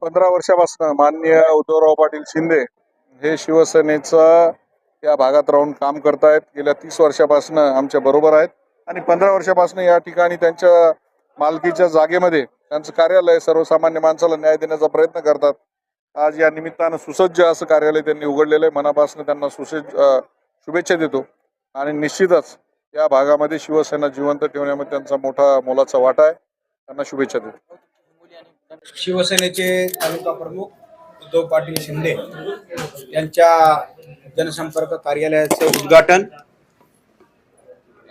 पंधरा वर्षापासून माननीय उद्धवराव पाटील शिंदे हे शिवसेनेचं या भागात राहून काम करतायत. गेल्या तीस वर्षापासून आमच्या बरोबर आहेत. आणि पंधरा वर्षापासून या ठिकाणी त्यांच्या मालकीच्या जागेमध्ये त्यांचं कार्यालय सर्वसामान्य माणसाला न्याय देण्याचा प्रयत्न करतात. आज या निमित्तानं सुसज्ज असं कार्यालय त्यांनी उघडलेलं आहे. मनापासून त्यांना सुसज्ज शुभेच्छा देतो. आणि निश्चितच या भागामध्ये शिवसेना जिवंत ठेवण्यामध्ये त्यांचा मोठा मोलाचा वाटा आहे. त्यांना शुभेच्छा देतो. शिवसेनेचे तालुका प्रमुख उद्धव पाटील शिंदे यांच्या जनसंपर्क कार्यालयाचे उद्घाटन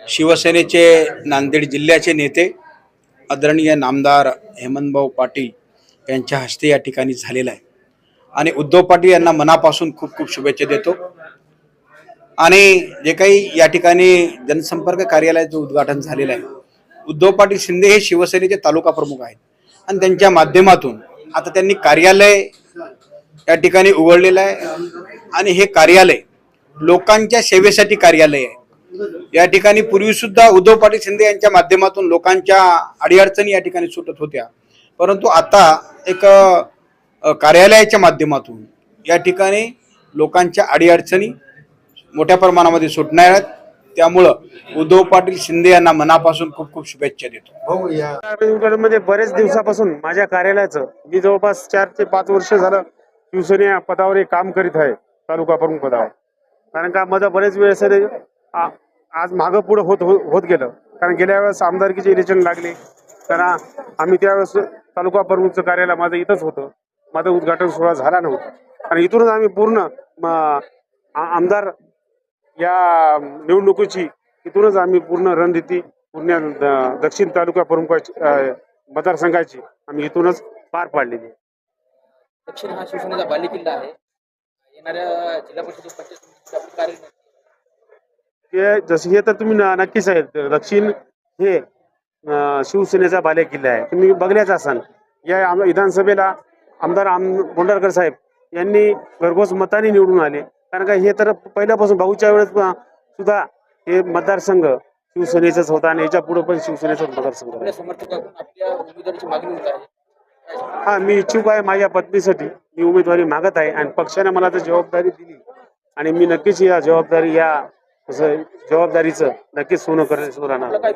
शिवसेनेचे नांदेड जिल्ह्याचे नेते आदरणीय नामदार हेमंतभाऊ पाटील यांच्या हस्ते या ठिकाणी झालेला आहे. आणि उद्धव पाटील यांना मनापासून खूप खूप शुभेच्छा देतो. आणि जे काही या ठिकाणी जनसंपर्क कार्यालयाचं उद्घाटन झालेलं आहे उद्धव पाटील शिंदे हे शिवसेनेचे तालुका प्रमुख आहेत. आणि त्यांच्या माध्यमातून आता त्यांनी कार्यालय या ठिकाणी उघडलेलं आहे आणि हे कार्यालय लोकांच्या सेवेसाठी कार्यालय आहे. या ठिकाणी पूर्वीसुद्धा उद्धव पाटील शिंदे यांच्या माध्यमातून लोकांच्या अडीअडचणी या ठिकाणी सुटत होत्या. परंतु आता एक कार्यालयाच्या माध्यमातून या ठिकाणी लोकांच्या अडीअडचणी मोठ्या प्रमाणामध्ये सुटणार आहेत. त्यामुळं उद्धव पाटील शिंदे यांना मनापासून खूप खूप शुभेच्छा देतो. मध्ये बरेच दिवसापासून माझ्या कार्यालयाचं मी जवळपास चार ते पाच वर्ष झालं शिवसेने या पदावर हे काम करीत आहे तालुका प्रमुख पदावर. कारण का माझा बरेच वेळेस आज मागं पुढं होत हो- होत गेलं. कारण गेल्या वेळेस आमदारकीचे इलेक्शन लागले. तर आ- आम्ही त्यावेळेस तालुका प्रमुखचं कार्यालय माझं इथंच होतं. माझं उद्घाटन सोहळा झाला नव्हता. आणि इथूनच आम्ही पूर्ण आमदार या निवडणुकीची इथूनच आम्ही पूर्ण रणनीती पूर्ण दक्षिण तालुका प्रमुखाची अ, मतदारसंघाची आम्ही इथूनच पार पाडलेली. आहे. दक्षिण हा शिवसेनेचा बालेकिल्ला आहे. येणाऱ्या जिल्हा परिषद हे जसे हे तर तुम्ही न- नक्कीच आहे दक्षिण हे शिवसेनेचा बालेकिल्ला आहे. तुम्ही बघल्याच असाल. या विधानसभेला आमदार आम बोंडारकर साहेब यांनी घरघोस मताने निवडून आले. कारण का हे तर पहिल्यापासून भाऊच्या वेळेस सुद्धा हे मतदारसंघ शिवसेनेचाच होता आणि याच्यापुढे पण शिवसेनेचाच मतदारसंघ हा मी इच्छुक आहे माझ्या पत्नीसाठी. मी उमेदवारी मागत आहे आणि पक्षाने मला तर जबाबदारी दिली. आणि मी नक्कीच या जबाबदारी या जबाबदारीचं नक्कीच सोनं करण्यास आपला राहणार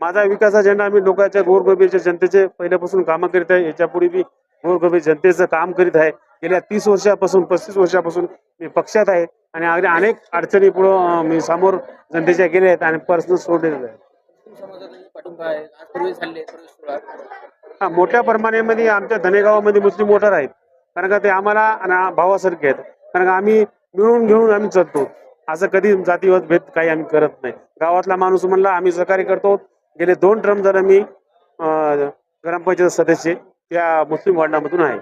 माझा विकास अजेंडा आम्ही लोकांच्या गोरगरिबीच्या जनतेचे पहिल्यापासून कामं करीत आहे. याच्यापुढे मी गोरगरीब जनतेचं काम करीत आहे. गेल्या तीस वर्षापासून पस्तीस वर्षापासून मी पक्षात आहे आणि अगदी अनेक अडचणी पुढं मी समोर जनतेच्या गेल्या आहेत आणि पर्सनल सोडलेले आहेत हा मोठ्या प्रमाणामध्ये आमच्या धनेगावामध्ये मुस्लिम वोटर आहेत. कारण का ते आम्हाला आणि भावासारखे आहेत. कारण का आम्ही मिळून घेऊन आम्ही चालतो. असं कधी जातीवाद भेद काही आम्ही करत नाही. गावातला माणूस म्हणला आम्ही सहकार्य करतो. गेले दोन टर्म जर मी ग्रामपंचायत सदस्य त्या मुस्लिम वार्डामधून आहे.